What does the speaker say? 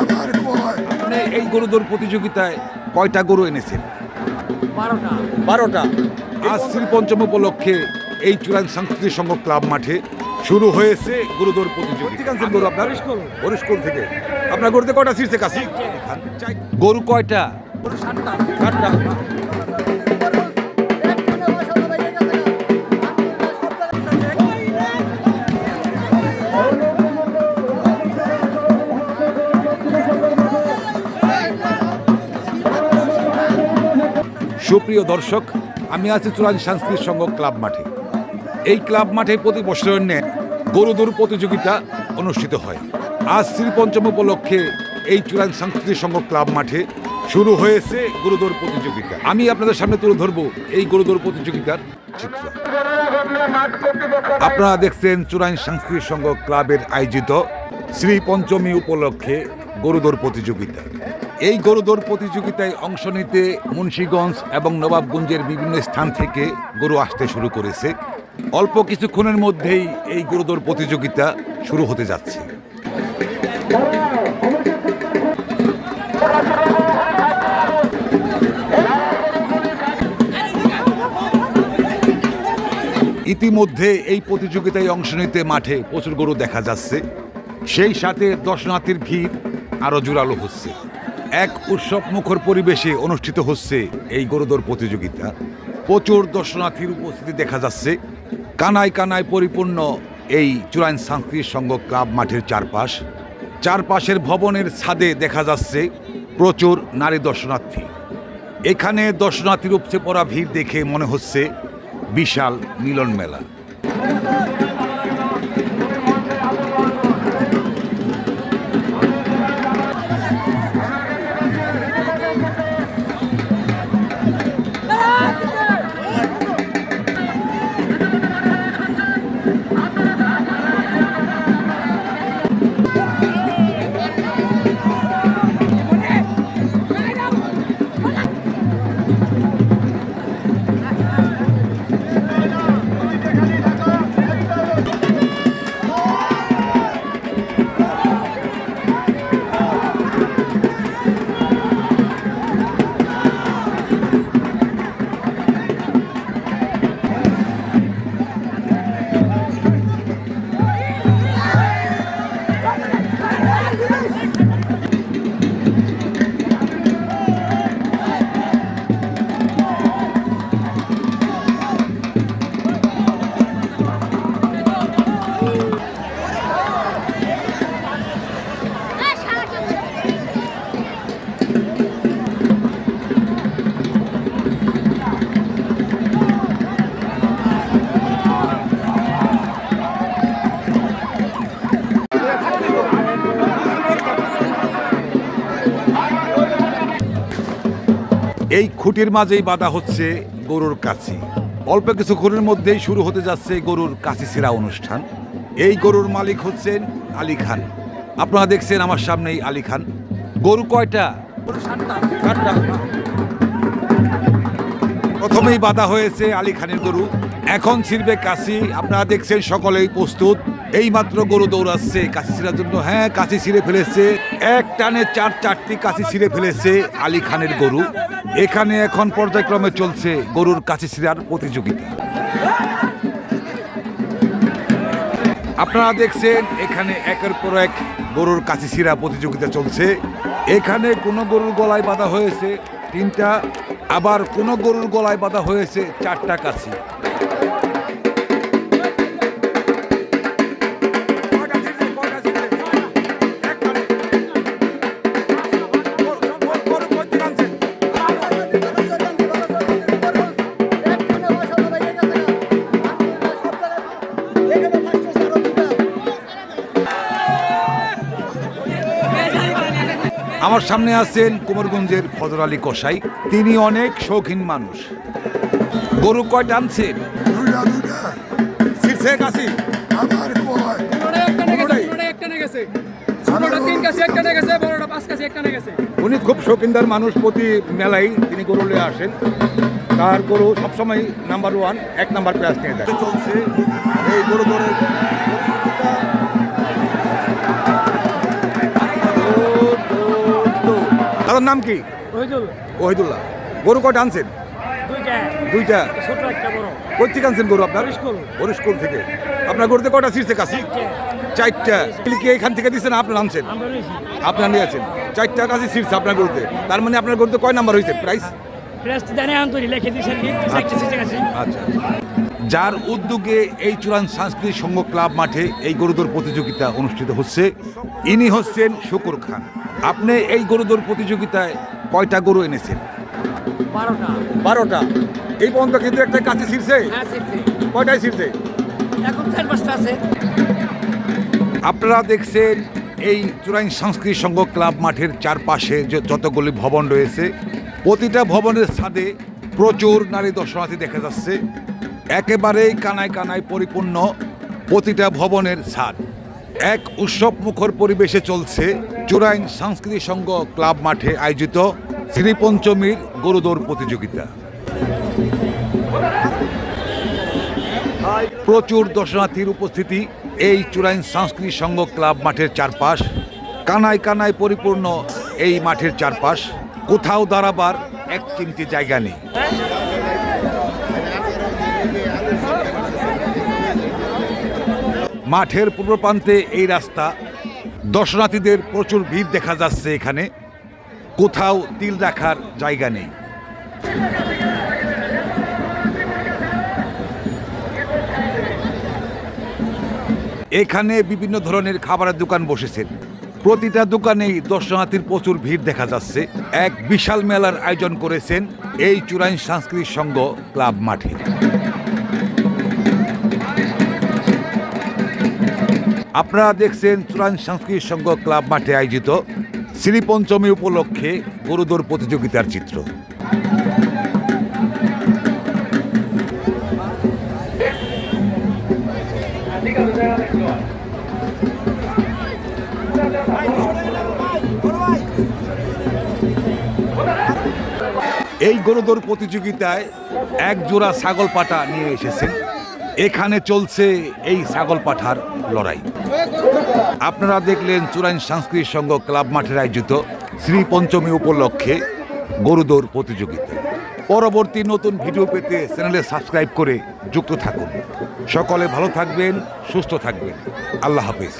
আমার কয়? আপনি এই গরুদৌড় প্রতিযোগিতায় কয়টা গরু এনেছেন? বারোটা। বারোটা। আজ শ্রী পঞ্চম উপলক্ষে এই চূড়ান সাংস্কৃতিক সংঘ ক্লাব মাঠে শুরু হয়েছে গরুদৌড় প্রতিযোগিতা। গরু আপনার হরিশকুল থেকে। আপনার গরুতে কয়টা শীর্ষে কাশি গরু কয়টা? সাতটা। চারটা সুপ্রিয় দর্শক, আমি আছি চূড়ান সাংস্কৃতিক সংঘ ক্লাব মাঠে। এই ক্লাব মাঠে প্রতি বছরের ন্যায় গরুদৌড় প্রতিযোগিতা অনুষ্ঠিত হয়। আজ শ্রী পঞ্চম উপলক্ষে এই চূড়ান সাংস্কৃতিক সংঘ ক্লাব মাঠে শুরু হয়েছে গরুদৌড় প্রতিযোগিতা। আমি আপনাদের সামনে তুলে ধরবো এই গরুদৌড় প্রতিযোগিতার চিত্র। আপনারা দেখছেন চূড়ান সাংস্কৃতিক সংঘ ক্লাবের আয়োজিত শ্রী পঞ্চমী উপলক্ষে গরুদৌড় প্রতিযোগিতা। এই গরুদৌড় প্রতিযোগিতায় অংশ নিতে মুন্সীগঞ্জ এবং নবাবগঞ্জের বিভিন্ন স্থান থেকে গরু আসতে শুরু করেছে। অল্প কিছুক্ষণের মধ্যেই এই গরুদৌড় প্রতিযোগিতা শুরু হতে যাচ্ছে। ইতিমধ্যে এই প্রতিযোগিতায় অংশ নিতে মাঠে প্রচুর গরু দেখা যাচ্ছে। সেই সাথে দর্শনার্থীর ভিড় আরও জোরালো হচ্ছে। এক উৎসব মুখর পরিবেশে অনুষ্ঠিত হচ্ছে এই গরুদৌড় প্রতিযোগিতা। প্রচুর দর্শনার্থীর উপস্থিতি দেখা যাচ্ছে। কানায় কানায় পরিপূর্ণ এই চূড়াইন সাংস্কৃতিক সংঘ ক্লাব মাঠের চারপাশ। চারপাশের ভবনের ছাদে দেখা যাচ্ছে প্রচুর নারী দর্শনার্থী। এখানে দর্শনার্থীর উপচে পড়া ভিড় দেখে মনে হচ্ছে বিশাল মিলন মেলা। এই খুঁটির মাঝেই বাধা হচ্ছে গরুর কাছি। অল্প কিছুক্ষণের মধ্যেই শুরু হতে যাচ্ছে গরুর কাছি সেরা অনুষ্ঠান। এই গরুর মালিক হচ্ছেন আলী খান। আপনারা দেখছেন আমার সামনেই আলী খান। গরু কয়টা? প্রথমেই বাধা হয়েছে আলী খানের গরু। এখন ছিড়বে কাশি আপনারা দেখছেন সকলেই প্রস্তুত। এই মাত্র গরু দৌড়াচ্ছে কাশি ছিঁড়ার জন্য। হ্যাঁ কাশি ছিঁড়ে ফেলেছে। এক টানে চার চারটি কাশি ছিঁড়ে ফেলেছে আলী খানের গরু। এখানে এখন পর্যায়ক্রমে চলছে গরুর কাছে ছিঁড়ার প্রতিযোগিতা। আপনারা দেখছেন, এখানে একের পর এক গরুর কাছে সিরা প্রতিযোগিতা চলছে। এখানে কোনো গরুর গলায় বাঁধা হয়েছে তিনটা, আবার কোনো গরুর গলায় বাঁধা হয়েছে চারটা কাছি। আমার সামনে আছেন কুমারগঞ্জের ফজর আলী কসাই। তিনি অনেক শৌখিন মানুষ। গরু কয়টা আনছেন শীর্ষে কাশি আমার কয় কাছে কাছে উনি খুব শৌখিনদার মানুষ প্রতি মেলায় তিনি গরু নিয়ে আসেন। তার গরু সবসময় নাম্বার ওয়ান এক নাম্বার প্রাইজ নিয়ে চলছে। এই গরু গরুর আপনার নাম কি? ওহিদুল্লাহ। গরু কয়টা আনছেন? দুইটা। কোথা থেকে আনছেন গরু আপনার? হরিশকুল। থেকে। আপনার গরুতে কটা ছিঁড়ছে কাশি? চারটা। কি এখান থেকে দিচ্ছেন আপনার আনছেন? আপনার নিয়েছেন। চারটা কাশি ছিঁড়ছে আপনার গরুতে। তার মানে আপনার গরুতে কয় নাম্বার হয়েছে প্রাইস? আচ্ছা। যার উদ্যোগে এই চূড়ান সাংস্কৃতিক সংঘ ক্লাব মাঠে এই গরুদৌড় প্রতিযোগিতা অনুষ্ঠিত হচ্ছে। ইনি হচ্ছেন শুকুর খান। আপনি এই গরুদৌড় প্রতিযোগিতায় কয়টা গরু এনেছেন? বারোটা। বারোটা। এই পর্যন্ত কিন্তু একটা কাছে ছিঁড়ছে? হ্যাঁ কয়টায় ছিঁড়ছে? এখন চার পাঁচটা আছে। আপনারা দেখছেন এই চূড়াইন সাংস্কৃতিক সংঘ ক্লাব মাঠের চারপাশে যে যতগুলি ভবন রয়েছে প্রতিটা ভবনের ছাদে প্রচুর নারী দর্শনার্থী দেখা যাচ্ছে। একেবারেই কানায় কানায় পরিপূর্ণ প্রতিটা ভবনের ছাদ। এক উৎসব মুখর পরিবেশে চলছে চূড়াইন সাংস্কৃতিক সংঘ ক্লাব মাঠে আয়োজিত শ্রীপঞ্চমীর গরুদৌড় প্রতিযোগিতা। প্রচুর দর্শনার্থীর উপস্থিতি এই চূড়াইন সাংস্কৃতিক সংঘ ক্লাব মাঠের চারপাশ। কানায় কানায় পরিপূর্ণ এই মাঠের চারপাশ। কোথাও দাঁড়াবার এক চিমটি জায়গা নেই। মাঠের পূর্ব প্রান্তে এই রাস্তা। দর্শনার্থীদের প্রচুর ভিড় দেখা যাচ্ছে এখানে। কোথাও তিল রাখার জায়গা নেই। এখানে বিভিন্ন ধরনের খাবারের দোকান বসেছেন। প্রতিটা দোকানেই দর্শনার্থীর প্রচুর ভিড় দেখা যাচ্ছে। এক বিশাল মেলার আয়োজন করেছেন এই চূড়াইন সাংস্কৃতিক সংঘ ক্লাব মাঠে। আপনারা দেখছেন চূড়াইন সাংস্কৃতিক সংঘ ক্লাব মাঠে আয়োজিত শ্রীপঞ্চমী উপলক্ষে গরুদৌড় প্রতিযোগিতার চিত্র। এই গরুদৌড় প্রতিযোগিতায় এক জোড়া ছাগল পাটা নিয়ে এসেছেন। এখানে চলছে এই ছাগল পাঠার লড়াই। আপনারা দেখলেন চূড়াইন সাংস্কৃতিক সংঘ ক্লাব মাঠের আয়োজিত শ্রী পঞ্চমী উপলক্ষে গরুদৌড় প্রতিযোগিতা। পরবর্তী নতুন ভিডিও পেতে চ্যানেলে সাবস্ক্রাইব করে যুক্ত থাকুন। সকলে ভালো থাকবেন, সুস্থ থাকবেন। আল্লাহ হাফিজ।